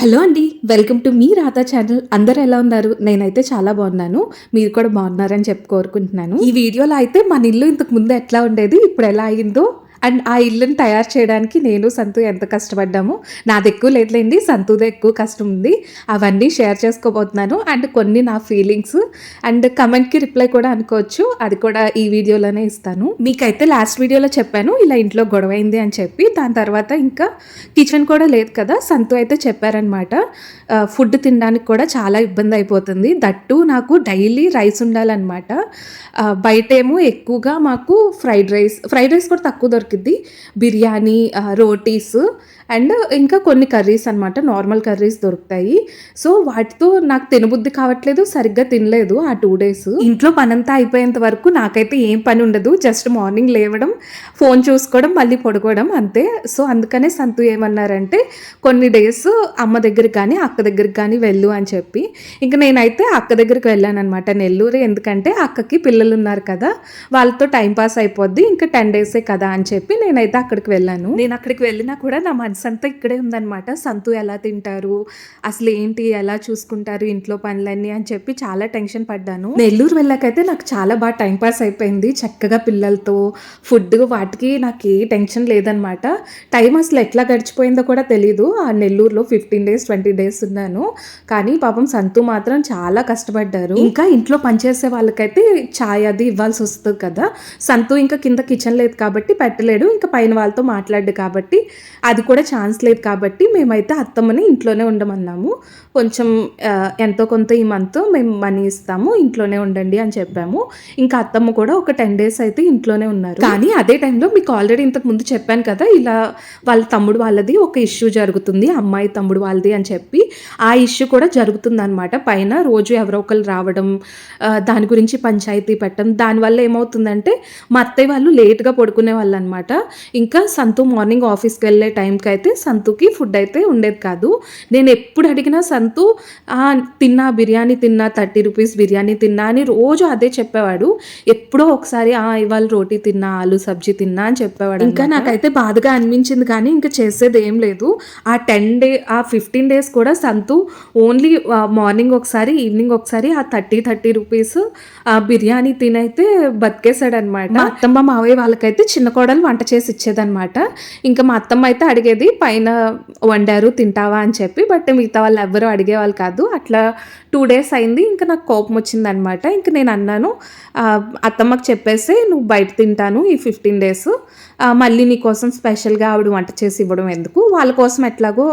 Hello అండి welcome to మీ Radha channel. అందరూ ఎలా ఉన్నారు? నేనైతే చాలా బాగున్నాను. మీరు కూడా బాగున్నారని చెప్పి కోరుకుంటున్నాను. ఈ వీడియోలో అయితే మన ఇల్లు ఇంతకు ముందు ఎట్లా ఉండేది ఇప్పుడు ఎలా అయిందో అండ్ ఆ ఇల్లుని తయారు చేయడానికి నేను సంతు ఎంత కష్టపడ్డాము నాది ఎక్కువ లేదులేండి సంతుదే ఎక్కువ కష్టం ఉంది. అవన్నీ షేర్ చేసుకోబోతున్నాను. అండ్ కొన్ని నా ఫీలింగ్స్. అండ్ కమెంట్కి రిప్లై కూడా అనుకోవచ్చు. అది కూడా ఈ వీడియోలోనే ఇస్తాను. మీకైతే లాస్ట్ వీడియోలో చెప్పాను ఇలా ఇంట్లో గొడవ అయింది అని చెప్పి. దాని తర్వాత ఇంకా కిచెన్ కూడా లేదు కదా సంతు అయితే చెప్పారనమాట. ఫుడ్ తినడానికి కూడా చాలా ఇబ్బంది అయిపోతుంది. దట్టు నాకు డైలీ రైస్ ఉండాలన్నమాట. బయట బయటేమో ఎక్కువగా మాకు ఫ్రైడ్ రైస్ ఫ్రైడ్ రైస్ కూడా తక్కువ దొరికిద్ది. బిర్యానీ రోటీస్ అండ్ ఇంకా కొన్ని కర్రీస్ అనమాట నార్మల్ కర్రీస్ దొరుకుతాయి. సో వాటితో నాకు తినబుద్ధి కావట్లేదు సరిగ్గా తినలేదు ఆ టూ డేస్. ఇంట్లో పనంతా అయిపోయేంత వరకు నాకైతే ఏం పని ఉండదు. జస్ట్ మార్నింగ్ లేవడం ఫోన్ చూసుకోవడం మళ్ళీ పడుకోవడం అంతే. సో అందుకనే సంతు ఏమన్నారంటే కొన్ని డేస్ అమ్మ దగ్గరికి కానీ అక్క దగ్గరికి కానీ వెళ్ళు అని చెప్పి. ఇంకా నేనైతే అక్క దగ్గరికి వెళ్ళాను అనమాట నెల్లూరు. ఎందుకంటే అక్కకి పిల్లలు ఉన్నారు కదా వాళ్ళతో టైం పాస్ అయిపోద్ది. ఇంకా టెన్ డేసే కదా అని చెప్పి. చెప్పి నేనైతే అక్కడికి వెళ్ళాను. నేను అక్కడికి వెళ్ళినా కూడా నా మనసు అంతా ఇక్కడే ఉందన్నమాట. సంతు ఎలా తింటారు? అసలు ఏంటి? ఎలా చూసుకుంటారు? ఇంట్లో పనులన్నీ అని చెప్పి చాలా టెన్షన్ పడ్డాను. నెల్లూరు వెళ్ళాకైతే నాకు చాలా బాగా టైం పాస్ అయిపోయింది. చక్కగా పిల్లలతో ఫుడ్ వాటికి నాకు ఏ టెన్షన్ లేదనమాట టైం అసలు ఎట్లా గడిచిపోయిందో కూడా తెలీదు. ఆ నెల్లూరులో ఫిఫ్టీన్ డేస్ ట్వంటీ డేస్ ఉన్నాను. కానీ పాపం సంతు మాత్రం చాలా కష్టపడ్డారు. ఇంకా ఇంట్లో పనిచేసే వాళ్ళకైతే ఛాయ్ అది ఇవ్వాల్సి వస్తుంది కదా. సంతు ఇంకా కింద కిచెన్ లేదు కాబట్టి మాట్లాడలేడు ఇంకా పైన వాళ్ళతో మాట్లాడు కాబట్టి అది కూడా ఛాన్స్ లేదు కాబట్టి మేమైతే అత్తమ్మని ఇంట్లోనే ఉండమన్నాము. కొంచెం ఎంతో కొంత ఈ మంత్ మేము మనీ ఇస్తాము ఇంట్లోనే ఉండండి అని చెప్పాము. ఇంకా అత్తమ్మ కూడా ఒక టెన్ డేస్ అయితే ఇంట్లోనే ఉన్నారు. కానీ అదే టైంలో మీకు ఆల్రెడీ ఇంతకు ముందు చెప్పాను కదా ఇలా వాళ్ళ తమ్ముడు వాళ్ళది ఒక ఇష్యూ జరుగుతుంది అమ్మాయి తమ్ముడు వాళ్ళది అని చెప్పి ఆ ఇష్యూ కూడా జరుగుతుంది అనమాట పైన రోజు ఎవరో ఒకరు రావడం దాని గురించి పంచాయతీ పెట్టడం దానివల్ల ఏమవుతుందంటే మా అత్తయ్య వాళ్ళు లేట్గా పడుకునే వాళ్ళు అనమాట ఇంకా సంతు మార్నింగ్ ఆఫీస్కి వెళ్ళే టైంకి అయితే సంతుకి ఫుడ్ అయితే ఉండేది కాదు. నేను ఎప్పుడు అడిగినా "ఆ, తిన్నా బిర్యానీ తిన్నా థర్టీ రూపీస్ బిర్యానీ తిన్నా అని రోజు అదే చెప్పేవాడు. ఎప్పుడో ఒకసారి "ఆ, ఇవాళ రోటీ తిన్నా ఆలు సబ్జీ తిన్నా అని చెప్పేవాడు ఇంకా నాకైతే బాధగా అనిపించింది కానీ ఇంకా చేసేది ఏం లేదు. ఆ టెన్ డే ఆ ఫిఫ్టీన్ డేస్ కూడా సంతు ఓన్లీ మార్నింగ్ ఒకసారి ఈవినింగ్ ఒకసారి ఆ థర్టీ థర్టీ రూపీస్ ఆ బిర్యానీ తినైతే బతికేసాడు అనమాట మా అత్తమ్మ మావయ్య వాళ్ళకైతే చిన్న కోడలు వంట చేసి ఇచ్చేదన్నమాట. ఇంకా మా అత్తమ్మ అయితే అడిగేది పైన వండారు తింటావా? అని చెప్పి బట్ మిగతా వాళ్ళు ఎవ్వరూ అడిగేవాళ్ళు కాదు. అట్లా టూ డేస్ అయింది. ఇంకా నాకు కోపం వచ్చిందనమాట ఇంకా నేను అన్నాను అత్తమ్మకి చెప్పేసి నువ్వు బయట తింటాను ఈ ఫిఫ్టీన్ డేస్ మళ్ళీ నీకోసం స్పెషల్గా ఆవిడ వంట చేసి ఇవ్వడం ఎందుకు? వాళ్ళ కోసం ఎట్లాగో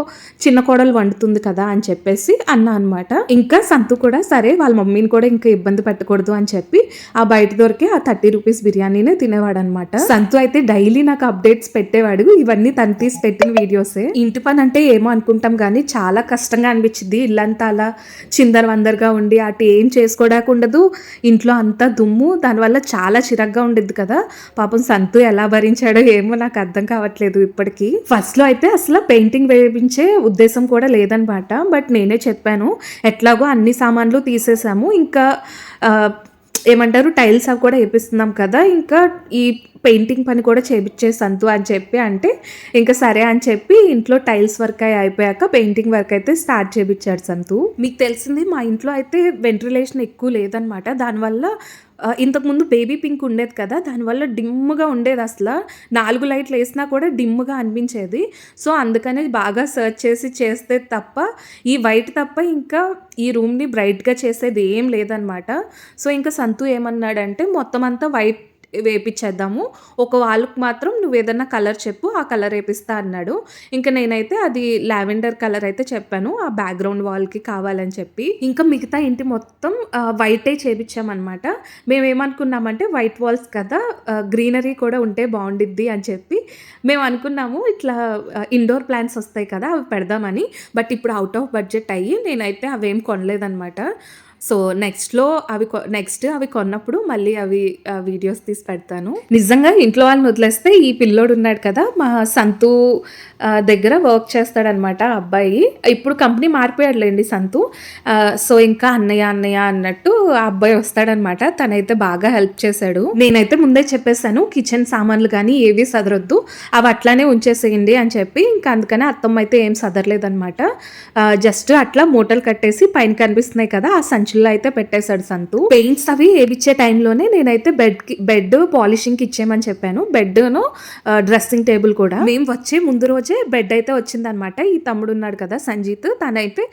చిన్న కోడలు వండుతుంది కదా అని చెప్పేసి అన్నా అనమాట ఇంకా సంతు కూడా సరే వాళ్ళ మమ్మీని కూడా ఇంకా ఇబ్బంది పెట్టకూడదు అని చెప్పి ఆ బయట దొరికే ఆ థర్టీ రూపీస్ బిర్యానీనే తినేవాడు అనమాట సంతు అయితే డైలీ నాకు అప్డేట్స్ పెట్టేవాడు. ఇవన్నీ తను తీసి పెట్టిన వీడియోసే ఇంటి పని అంటే ఏమో అనుకుంటాం కానీ చాలా కష్టంగా అనిపించింది. ఇల్లంతా అలా చిందర వందరగా ఉండి అటు ఏం చేసుకోవడానికి ఉండదు. ఇంట్లో అంతా దుమ్ము. దానివల్ల చాలా చిరగ్గా ఉండేది కదా. పాపం సంతు ఎలా భరించాడో ఏమో నాకు అర్థం కావట్లేదు ఇప్పటికీ. ఫస్ట్లో అయితే అసలు పెయింటింగ్ వేయించే ఉద్దేశం కూడా లేదనమాట. బట్ నేనే చెప్పాను ఎట్లాగో అన్ని సామాన్లు తీసేసాము. ఇంకా ఏమంటారు టైల్స్ అవి కూడా వేపిస్తున్నాం కదా. ఇంకా ఈ పెయింటింగ్ పని కూడా చేపించే సంతు అని చెప్పి అంటే ఇంకా సరే అని చెప్పి ఇంట్లో టైల్స్ వర్క్ అయి అయిపోయాక పెయింటింగ్ వర్క్ అయితే స్టార్ట్ చేపించాడు సంతు. మీకు తెలిసింది మా ఇంట్లో అయితే వెంటిలేషన్ ఎక్కువ లేదనమాట దానివల్ల ఇంతకుముందు బేబీ పింక్ ఉండేది కదా దానివల్ల డిమ్గా ఉండేది అసలు. నాలుగు లైట్లు వేసినా కూడా డిమ్గా అనిపించేది. సో అందుకనే బాగా సెర్చ్ చేసి చేస్తే తప్ప ఈ వైట్ తప్ప ఇంకా ఈ రూమ్ని బ్రైట్గా చేసేది ఏం లేదనమాట సో ఇంకా సంతు ఏమన్నాడంటే మొత్తం అంతా వైట్ వేపించేద్దాము ఒక వాళ్ళకి మాత్రం నువ్వు ఏదైనా కలర్ చెప్పు ఆ కలర్ వేపిస్తా అన్నాడు. ఇంకా నేనైతే అది లావెండర్ కలర్ అయితే చెప్పాను. ఆ బ్యాక్గ్రౌండ్ వాల్కి కావాలని చెప్పి. ఇంకా మిగతా ఇంటి మొత్తం వైటే చేపించామన్నమాట మేము ఏమనుకున్నామంటే వైట్ వాల్స్ కదా గ్రీనరీ కూడా ఉంటే బాగుండిద్ది అని చెప్పి. మేము అనుకున్నాము ఇట్లా ఇండోర్ ప్లాంట్స్ వస్తాయి కదా అవి పెడదామని. బట్ ఇప్పుడు అవుట్ ఆఫ్ బడ్జెట్ అయ్యి నేనైతే అవేం కొనలేదన్నమాట. సో నెక్స్ట్‌లో అవి కొ నెక్స్ట్ అవి కొన్నప్పుడు మళ్ళీ అవి వీడియోస్ తీసి పెడతాను. నిజంగా ఇంట్లో వాళ్ళని వదిలేస్తే ఈ పిల్లోడు ఉన్నాడు కదా! మా సంతు దగ్గర వర్క్ చేస్తాడనమాట ఆ అబ్బాయి. ఇప్పుడు కంపెనీ మారిపోయాడులేండి సంతు. సో ఇంకా అన్నయ్య, అన్నయ్య అన్నట్టు ఆ అబ్బాయి వస్తాడనమాట. తనైతే బాగా హెల్ప్ చేశాడు. నేనైతే ముందే చెప్పేసాను కిచెన్ సామాన్లు కానీ ఏవి సదరొద్దు. అవి అట్లానే ఉంచేసేయండి అని చెప్పి ఇంకా అందుకనే అత్తమ్మ అయితే ఏం సదరలేదనమాట. జస్ట్ అట్లా మూటలు కట్టేసి పైన కనిపిస్తున్నాయి కదా! ఆ బ్రష్లు అయితే పెట్టేశాడు సంతు. పెయింట్స్ అవి ఏవిచ్చే టైంలోనే నేనైతే బెడ్‌కి బెడ్ పాలిషింగ్‌కి ఇచ్చేయమని చెప్పాను. బెడ్‌ను డ్రెస్సింగ్ టేబుల్ కూడా. మేము వచ్చే ముందు రోజే బెడ్ అయితే వచ్చిందనమాట. ఈ తమ్ముడు ఉన్నాడు కదా! సంజీత్ తనైతే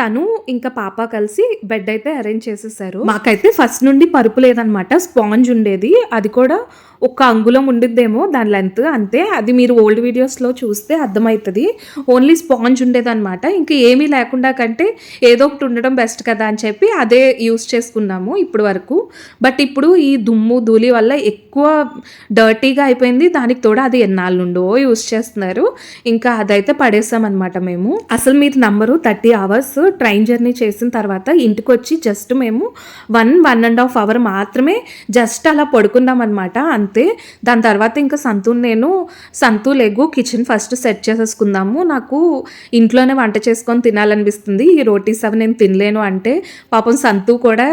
తను ఇంకా పాప కలిసి బెడ్ అయితే అరేంజ్ చేసేసారు. మాకైతే ఫస్ట్ నుండి పరుపు లేదనమాట. స్పాంజ్ ఉండేది. అది కూడా ఒక అంగుళం ఉండిద్దేమో దాని లెంత్ అంతే. అది మీరు ఓల్డ్ వీడియోస్‌లో చూస్తే అర్థమవుతుంది ఓన్లీ స్పాంజ్ ఉండేదనమాట. ఇంకా ఏమీ లేకుండా కంటే ఏదో ఒకటి ఉండడం బెస్ట్ కదా! అని చెప్పి అదే యూస్ చేసుకున్నాము ఇప్పటి వరకు. బట్ ఇప్పుడు ఈ దుమ్ము, ధూళి వల్ల ఎక్కువ డర్టీగా అయిపోయింది. దానికి తోడు అది ఎన్నాళ్ళు నుండో యూజ్ చేస్తున్నారు. ఇంకా అదైతే పడేసామనమాట మేము. అసలు మీరు number thirty hours train journey చేసిన తర్వాత ఇంటికి వచ్చి జస్ట్ మేము 1, 1 ½ అవర్ మాత్రమే జస్ట్ అలా పడుకున్నామనమాట. అంతే. దాని తర్వాత ఇంకా సంతుని నేను సంతు లెగ్గు కిచెన్ ఫస్ట్ సెట్ చేసేసుకుందాము. నాకు ఇంట్లోనే వంట చేసుకొని తినాలనిపిస్తుంది. ఈ రోటీస్ అవి నేను తినలేను అంటే పాపం సంతు కూడా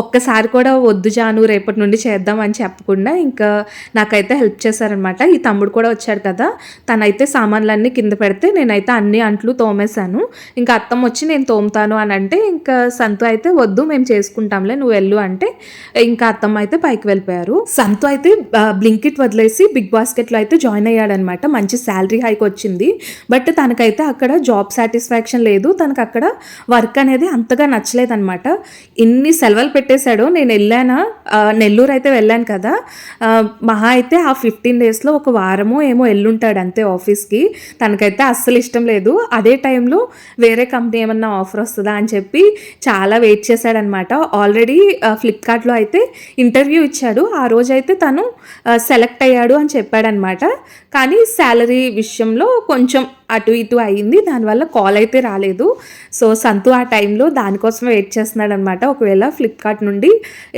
ఒక్కసారి కూడా వద్దు జాను రేపటి నుండి చేద్దాం అని చెప్పకుండా ఇంకా నాకైతే హెల్ప్ చేశారనమాట. ఈ తమ్ముడు కూడా వచ్చాడు కదా! తనైతే సామాన్లన్నీ కింద పెడితే నేనైతే అన్ని అంట్లు తోమేశాను. ఇంకా అత్తమ్మ వచ్చి నేను తోముతాను అని అంటే ఇంకా సంతు అయితే వద్దు మేము చేసుకుంటాంలే నువ్వు వెళ్ళు అంటే ఇంకా అత్తమ్మ అయితే పైకి వెళ్ళిపోయారు. సంతు అయితే అయితే బ్లింకిట్ వదిలేసి బిగ్ బాస్కెట్‌లో అయితే జాయిన్ అయ్యాడనమాట. మంచి శాలరీ హైక్ వచ్చింది. బట్ తనకైతే అక్కడ జాబ్ సాటిస్ఫాక్షన్ లేదు. తనకు అక్కడ వర్క్ అనేది అంతగా నచ్చలేదనమాట. ఇన్ని సెలవులు పెట్టేశాడు. నేను వెళ్ళానా నెల్లూరు అయితే వెళ్ళాను కదా! మహా అయితే ఆ 15 డేస్‌లో ఒక వారమో ఏమో వెళ్ళుంటాడు అంతే ఆఫీస్‌కి. తనకైతే అస్సలు ఇష్టం లేదు. అదే టైంలో వేరే కంపెనీ ఏమన్నా ఆఫర్ వస్తుందా అని చెప్పి చాలా వెయిట్ చేశాడనమాట. ఆల్రెడీ ఫ్లిప్‌కార్ట్‌లో అయితే ఇంటర్వ్యూ ఇచ్చాడు. ఆ రోజైతే తను సెలెక్ట్ అయ్యాడు అని చెప్పాడనమాట. కానీ శాలరీ విషయంలో కొంచెం అటు ఇటు అయింది. దానివల్ల కాల్ అయితే రాలేదు. సో సంతు ఆ టైంలో దానికోసం వెయిట్ చేస్తున్నాడనమాట. ఒకవేళ ఫ్లిప్‌కార్ట్ నుండి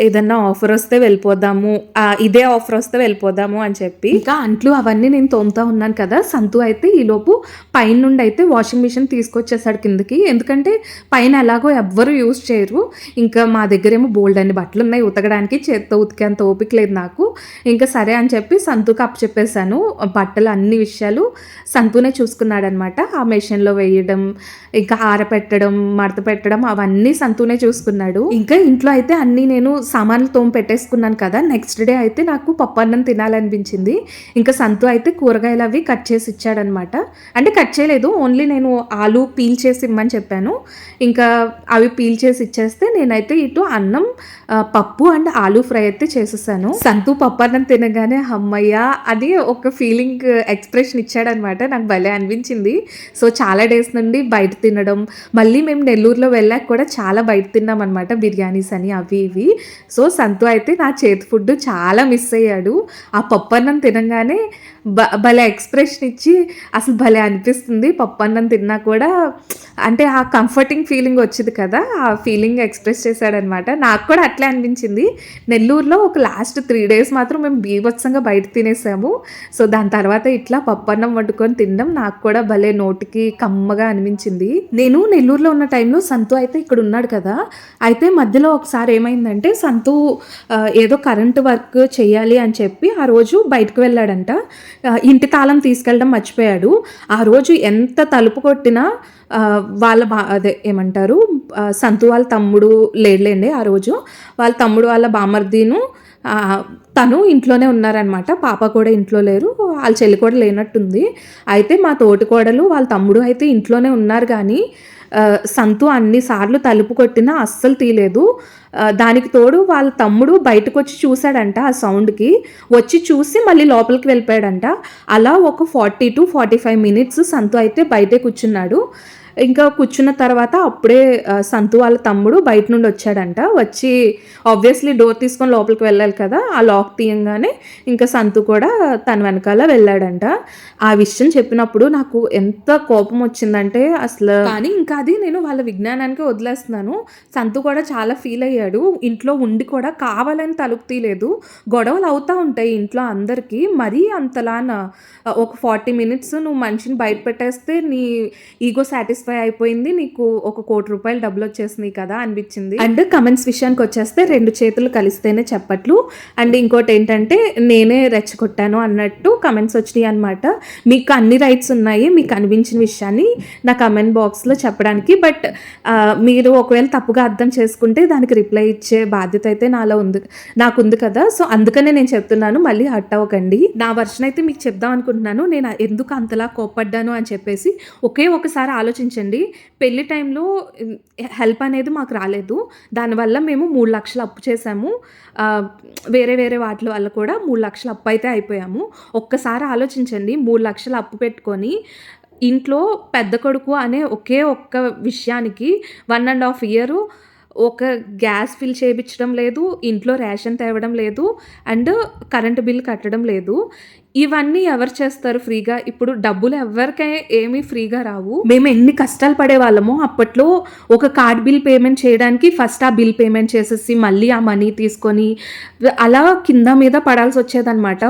ఏదన్నా ఆఫర్ వస్తే వెళ్ళిపోదాము. ఇదే ఆఫర్ వస్తే వెళ్ళిపోదాము అని చెప్పి. ఇంకా అంట్లు అవన్నీ నేను తోముతా ఉన్నాను కదా! సంతు అయితే ఈలోపు పైన నుండి అయితే వాషింగ్ మిషన్ తీసుకొచ్చేసాడు కిందకి. ఎందుకంటే పైన ఎలాగో ఎవ్వరు యూజ్ చేయరు. ఇంకా మా దగ్గరేమో బట్టలు ఉన్నాయి ఉతకడానికి. చేత్తో ఉతికేంత ఓపిక లేదు నాకు. ఇంకా సరే అని చెప్పి సంతుకి అప్పచెప్పేశాను బట్టలు అన్ని విషయాలు సంతునే చూసుకున్నాడు చూసుకున్నాడనమాట. ఆ మెషిన్‌లో వేయడం, ఇంకా ఆరపెట్టడం, మడత పెట్టడం అవన్నీ సంతునే చూసుకున్నాడు. ఇంకా ఇంట్లో అయితే అన్నీ నేను సామాన్లు తోమి పెట్టేసుకున్నాను కదా! నెక్స్ట్ డే అయితే నాకు పప్పన్నం తినాలనిపించింది. ఇంకా సంతు అయితే కూరగాయలు అవి కట్ చేసి ఇచ్చాడనమాట. అంటే కట్ చేయలేదు. ఓన్లీ నేను ఆలు పీల్ చేసి ఇమ్మని చెప్పాను. ఇంకా అవి పీల్ చేసి ఇచ్చేస్తే నేనైతే ఇటు అన్నం పప్పు అండ్ ఆలు ఫ్రై అయితే చేసేసాను. సంతు పప్పన్నం తినగానే అమ్మయ్య అది ఒక ఫీలింగ్ ఎక్స్‌ప్రెషన్ uh, ఇచ్చాడనమాట. నాకు భలే అనిపించింది. సో చాలా డేస్ నుండి బయట తినడం, మళ్ళీ మేము నెల్లూరులో వెళ్ళాక కూడా చాలా బయట తిన్నాం అనమాట బిర్యానీస్ అని అవి ఇవి. సో సంతు అయితే నా చేతి ఫుడ్ చాలా మిస్ అయ్యాడు. ఆ పప్పన్నం తినగానే బ భలే ఎక్స్‌ప్రెషన్ ఇచ్చి అసలు భలే అనిపిస్తుంది. పప్పన్నం తిన్నా కూడా అంటే ఆ కంఫర్టింగ్ ఫీలింగ్ వచ్చింది కదా! ఆ ఫీలింగ్ ఎక్స్‌ప్రెస్ చేశాడనమాట. నాకు కూడా అట్లే అనిపించింది. నెల్లూరులో ఒక లాస్ట్ త్రీ డేస్ మాత్రం మేము బీభత్సంగా బయట తినేసాము. సో దాని తర్వాత ఇట్లా పప్పన్నం వండుకొని తినడం నాకు కూడా భలే నోటికి కమ్మగా అనిపించింది. నేను నెల్లూరులో ఉన్న టైంలో సంతు అయితే ఇక్కడ ఉన్నాడు కదా! అయితే మధ్యలో ఒకసారి ఏమైందంటే సంతు ఏదో కరెంట్ వర్క్ చేయాలి అని చెప్పి ఆ రోజు బయటకు వెళ్ళాడంట. ఇంటి తాళం తీసుకెళ్ళడం మర్చిపోయాడు. ఆ రోజు ఎంత తలుపు కొట్టినా వాళ్ళ బా అదే ఏమంటారు సంతు వాళ్ళ తమ్ముడు లేడులేండి ఆ రోజు. వాళ్ళ తమ్ముడు వాళ్ళ బామర్దిను తను ఇంట్లోనే ఉన్నారనమాట. పాప కూడా ఇంట్లో లేరు. వాళ్ళ చెల్లి కూడా లేనట్టుంది. అయితే మా తోటికోడలు వాళ్ళ తమ్ముడు అయితే ఇంట్లోనే ఉన్నారు కానీ సంతు అన్ని సార్లు తలుపు కొట్టినా అస్సలు తీయలేదు. దానికి తోడు వాళ్ళ తమ్ముడు బయటకొచ్చి చూసాడంట ఆ సౌండ్‌కి. వచ్చి చూసి మళ్ళీ లోపలికి వెళ్ళిపోయాడంట. అలా ఒక 40-45 మినిట్స్ సంతు అయితే బయటే కూర్చున్నాడు. ఇంకా కూర్చున్న తర్వాత అప్పుడే సంతు వాళ్ళ తమ్ముడు బయట నుండి వచ్చాడంట. వచ్చి ఆబ్వియస్లీ డోర్ తీసుకొని లోపలికి వెళ్ళాలి కదా ఆ లాక్ తీయంగానే ఇంకా సంతు కూడా తన వెనకాల వెళ్ళాడంట. ఆ విషయం చెప్పినప్పుడు నాకు ఎంత కోపం వచ్చిందంటే అసలు కానీ ఇంకా అది నేను వాళ్ళ విజ్ఞానానికి వదిలేస్తున్నాను. సంతు కూడా చాలా ఫీల్ అయ్యాడు. ఇంట్లో ఉండి కూడా కావాలని తలుపు తీయలేదు. గొడవలు అవుతూ ఉంటాయి ఇంట్లో అందరికీ. మరీ అంతలాన ఒక ఫార్టీ మినిట్స్ నువ్వు మనిషిని బయట పెట్టేస్తే నీ ఈగో సాటిస్ఫై అయిపోయింది. నీకు ఒక కోటి రూపాయలు డబ్బులు వచ్చేసినాయి కదా అనిపించింది. అండ్ కమెంట్స్ విషయానికి వచ్చేస్తే రెండు చేతులు కలిస్తేనే చెప్పట్లు. అండ్ ఇంకోటి ఏంటంటే నేనే రెచ్చగొట్టాను అన్నట్టు కమెంట్స్ వచ్చినాయి అనమాట మీకు అన్ని రైట్స్ ఉన్నాయి మీకు అనిపించిన విషయాన్ని నా కమెంట్ బాక్స్లో చెప్పడానికి. బట్ మీరు ఒకవేళ తప్పుగా అర్థం చేసుకుంటే దానికి రిప్లై ఇచ్చే బాధ్యత అయితే నాలో ఉంది నాకు ఉంది కదా. సో అందుకనే నేను చెప్తున్నాను మళ్ళీ హట్ అవ్వకండి. నా వర్షన్ అయితే మీకు చెప్దాం అనుకుంటున్నాను. నేను ఎందుకు అంతలా కోప్పడ్డాను అని చెప్పేసి ఒకే ఒకసారి ఆలోచించండి పెళ్ళి టైంలో హెల్ప్ అనేది మాకు రాలేదు. దానివల్ల మేము మూడు లక్షలు అప్పు చేసాము వేరే వేరే వాటి వల్ల కూడా మూడు లక్షలు అప్పు అయితే అయిపోయాము. ఒక్కసారి ఆలోచించండి మూడు లక్షలు అప్పు పెట్టుకొని ఇంట్లో పెద్ద కొడుకు అనే ఒకే ఒక్క విషయానికి వన్ అండ్ హాఫ్ ఇయర్ ఒక గ్యాస్ ఫిల్ చేయించడం లేదు ఇంట్లో రేషన్ తేవడం లేదు అండ్ కరెంటు బిల్ కట్టడం లేదు. ఇవన్నీ ఎవరు చేస్తారు ఫ్రీగా? ఇప్పుడు డబ్బులు ఎవరికై ఏమీ ఫ్రీగా రావు. మేము ఎన్ని కష్టాలు పడే వాళ్ళమో అప్పట్లో ఒక కార్డ్ బిల్ పేమెంట్ చేయడానికి ఫస్ట్ ఆ బిల్ పేమెంట్ చేసేసి మళ్ళీ ఆ మనీ తీసుకొని అలా కింద మీద పడాల్సి వచ్చేదన్నమాట.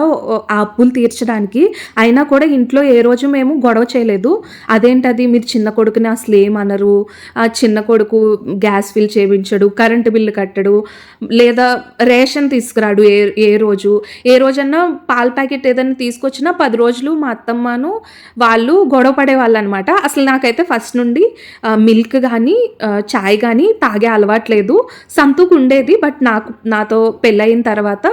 ఆ అప్పులు తీర్చడానికి. అయినా కూడా ఇంట్లో ఏ రోజు మేము గొడవ చేయలేదు. అదేంటది? మీరు చిన్న కొడుకుని అసలు ఏమనరు ఆ చిన్న కొడుకు గ్యాస్ ఫిల్ చేయించడు కరెంటు బిల్లు కట్టడు లేదా రేషన్ తీసుకురాడు ఏ ఏ రోజు. ఏ రోజన్నా పాల ప్యాకెట్ ఏదైనా తీసుకొచ్చినా పది రోజులు మా అత్తమ్మను వాళ్ళు గొడవ పడేవాళ్ళు అనమాట అసలు నాకైతే ఫస్ట్ నుండి మిల్క్ కానీ చాయ్ కానీ తాగే అలవాట్లేదు. సంతూకు ఉండేది బట్ నాకు నాతో పెళ్ళయిన తర్వాత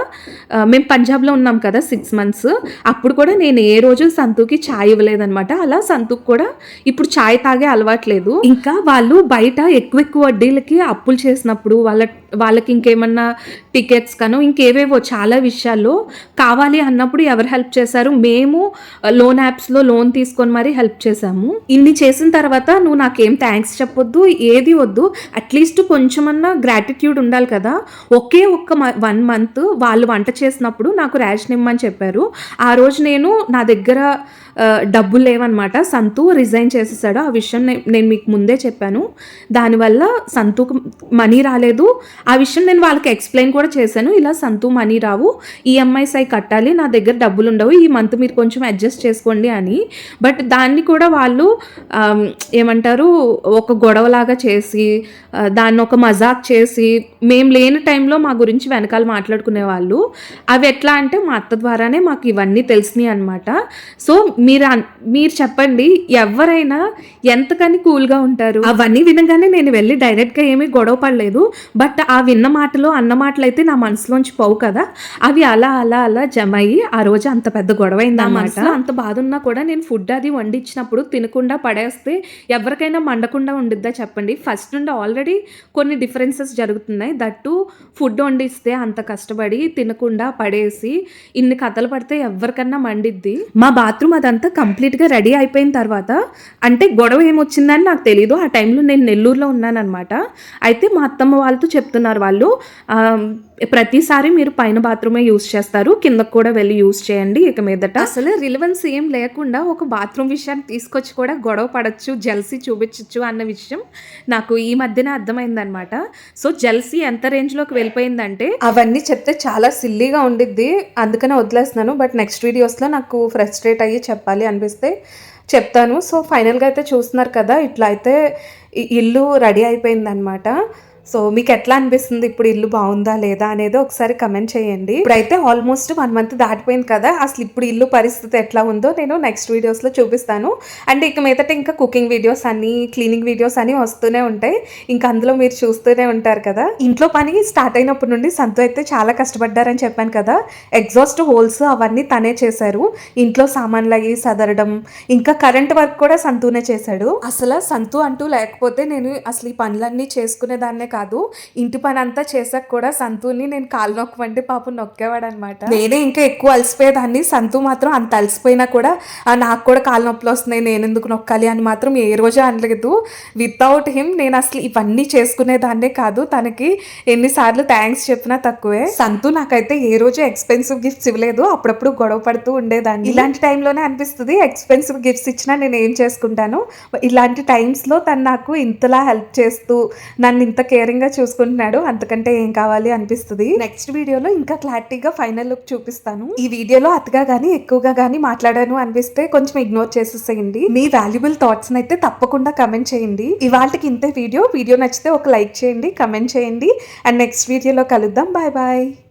మేము పంజాబ్లో ఉన్నాం కదా సిక్స్ మంత్స్ అప్పుడు కూడా నేను ఏ రోజు సంతూకి చాయ్ ఇవ్వలేదనమాట. అలా సంతూక్ కూడా ఇప్పుడు చాయ్ తాగే అలవాట్లేదు. ఇంకా వాళ్ళు బయట ఎక్కువ ఎక్కువ వడ్డీలకి అప్పులు చేసినప్పుడు వాళ్ళ వాళ్ళకి ఇంకేమన్నా టికెట్స్ కనో ఇంకేవేవో చాలా విషయాల్లో కావాలి అన్నప్పుడు ఎవరు హెల్ప్ చేశారు. మేము లోన్ యాప్స్లో లోన్ తీసుకొని మరీ హెల్ప్ చేశాము. ఇన్ని చేసిన తర్వాత నువ్వు నాకేం థ్యాంక్స్ చెప్పొద్దు ఏది వద్దు అట్లీస్ట్ కొంచెమన్నా గ్రాటిట్యూడ్ ఉండాలి కదా. ఒకే ఒక్క వన్ మంత్ వాళ్ళు వంట చేసినప్పుడు నాకు రేషన్ ఇమ్మని చెప్పారు. ఆ రోజు నేను నా దగ్గర డబ్బులు లేవన్నమాట. సంతు రిజైన్ చేసేసాడు. ఆ విషయం నేను మీకు ముందే చెప్పాను. దానివల్ల సంతుకు మనీ రాలేదు. ఆ విషయం నేను వాళ్ళకి ఎక్స్ప్లెయిన్ కూడా చేశాను. ఇలా సంతు మనీ రావు ఈఎంఐస్ అయి కట్టాలి నా దగ్గర డబ్బులు ఉండవు. ఈ మంత్ మీరు కొంచెం అడ్జస్ట్ చేసుకోండి అని. బట్ దాన్ని కూడా వాళ్ళు ఏమంటారు ఒక గొడవలాగా చేసి దాన్ని ఒక మజాక్ చేసి మేము లేని టైంలో మా గురించి వెనకాల మాట్లాడుకునే వాళ్ళు. అవి ఎట్లా అంటే మా అత్త ద్వారానే మాకు ఇవన్నీ తెలిసినాయి అనమాట సో మీరు మీరు చెప్పండి ఎవరైనా ఎంతకని కూల్గా ఉంటారు? అవన్నీ వినగానే నేను వెళ్ళి డైరెక్ట్గా ఏమీ గొడవ పడలేదు. బట్ ఆ విన్న మాటలు అన్న మాటలు అయితే నా మనసులోంచి పోవు కదా. అవి అలా అలా అలా జమ అయ్యి ఆ రోజు అంత పెద్ద గొడవ అయింది అనమాట అంత బాధ ఉన్నా కూడా నేను ఫుడ్ అది వండించినప్పుడు తినకుండా పడేస్తే ఎవరికైనా మండకుండా ఉండిద్దా చెప్పండి. ఫస్ట్ నుండి ఆల్రెడీ కొన్ని డిఫరెన్సెస్ జరుగుతున్నాయి. దట్టు ఫుడ్ వండిస్తే అంత కష్టపడి తినకుండా పడేసి ఇన్ని కథలు పడితే ఎవరికన్నా మండిద్ది? మా బాత్రూమ్ అదంతా కంప్లీట్గా రెడీ అయిపోయిన తర్వాత అంటే గొడవ ఏమొచ్చిందని నాకు తెలియదు ఆ టైంలో నేను నెల్లూరులో ఉన్నానన్నమాట. అయితే మా అత్తమ్మ వాళ్ళతో చెప్తున్నారు వాళ్ళు ప్రతిసారి మీరు పైన బాత్రూమే యూస్ చేస్తారు. కిందకు కూడా వెళ్ళి యూస్ చేయండి. ఇక మీదట. అసలు రిలవెన్స్ ఏం లేకుండా ఒక బాత్రూమ్ విషయాన్ని తీసుకొచ్చి కూడా గొడవ పడచ్చు జల్సీ చూపించచ్చు అన్న విషయం నాకు ఈ మధ్యన అర్థమైందనమాట సో జల్సీ ఎంత రేంజ్లోకి వెళ్ళిపోయిందంటే అవన్నీ చెప్తే చాలా సిల్లీగా ఉండిద్ది. అందుకనే వదిలేస్తున్నాను. బట్ నెక్స్ట్ వీడియోస్లో నాకు ఫ్రస్ట్రేట్ అయ్యి చెప్పాలి అనిపిస్తే చెప్తాను. సో ఫైనల్గా అయితే చూస్తున్నారు కదా ఇట్లా అయితే ఇల్లు రెడీ అయిపోయిందనమాట సో మీకు ఎట్లా అనిపిస్తుంది ఇప్పుడు ఇల్లు బాగుందా లేదా అనేది ఒకసారి కమెంట్ చేయండి. ఇప్పుడైతే ఆల్మోస్ట్ వన్ మంత్ దాటిపోయింది కదా అసలు ఇప్పుడు ఇల్లు పరిస్థితి ఎట్లా ఉందో నేను నెక్స్ట్ వీడియోస్లో చూపిస్తాను. అండ్ ఇక మీదట ఇంకా కుకింగ్ వీడియోస్ అన్ని క్లీనింగ్ వీడియోస్ అన్ని వస్తూనే ఉంటాయి. ఇంకా అందులో మీరు చూస్తూనే ఉంటారు కదా. ఇంట్లో పని స్టార్ట్ అయినప్పటి నుండి సంతు అయితే చాలా కష్టపడ్డారని చెప్పాను కదా. ఎగ్జాస్ట్ హోల్స్ అవన్నీ తనే చేశారు. ఇంట్లో సామాన్లు అవి సదరడం ఇంకా కరెంట్ వర్క్ కూడా సంతూనే చేశాడు. అసలు సంతు అంటూ లేకపోతే నేను అసలు ఈ పనులన్నీ చేసుకునేదాన్నే కాదు కాదు. ఇంటి పని అంతా చేసాక కూడా సంతుని నేను కాలు నొక్కమంటే పాపం నొక్కేవాడు అనమాట నేనే ఇంకా ఎక్కువ అలసిపోయేదాన్ని. సంతు మాత్రం అంత అలసిపోయినా కూడా "ఆ, నాకు కూడా కాలు నొప్పులు వస్తున్నాయి నేను ఎందుకు నొక్కాలి? అని మాత్రం ఏ రోజు అనలేదు. వితౌట్ హిమ్ నేను అసలు ఇవన్నీ చేసుకునేదాన్నే కాదు. తనకి ఎన్నిసార్లు థ్యాంక్స్ చెప్పినా తక్కువే. సంతు నాకైతే ఏ రోజు ఎక్స్పెన్సివ్ గిఫ్ట్స్ ఇవ్వలేదు. అప్పుడప్పుడు గొడవ పడుతూ ఉండేదాన్ని. ఇలాంటి టైంలోనే అనిపిస్తుంది ఎక్స్పెన్సివ్ గిఫ్ట్స్ ఇచ్చినా నేను ఏం చేసుకుంటాను? ఇలాంటి టైమ్స్లో తను నాకు ఇంతలా హెల్ప్ చేస్తూ నన్ను ఇంత కేరింగ్గా చూసుకుంటున్నాడు. అంతకంటే ఏం కావాలి అనిపిస్తుంది. నెక్స్ట్ వీడియోలో ఇంకా క్లారిటీగా ఫైనల్ లుక్ చూపిస్తాను. ఈ వీడియోలో అతగా కానీ ఎక్కువగా కానీ మాట్లాడాను అనిపిస్తే కొంచెం ఇగ్నోర్ చేసేసేయండి. మీ వాల్యుబుల్ థాట్స్ అయితే తప్పకుండా కమెంట్ చేయండి. ఇవాళకి ఇంతే వీడియో వీడియో నచ్చితే ఒక లైక్ చేయండి కమెంట్ చేయండి. అండ్ నెక్స్ట్ వీడియోలో కలుద్దాం. Bye bye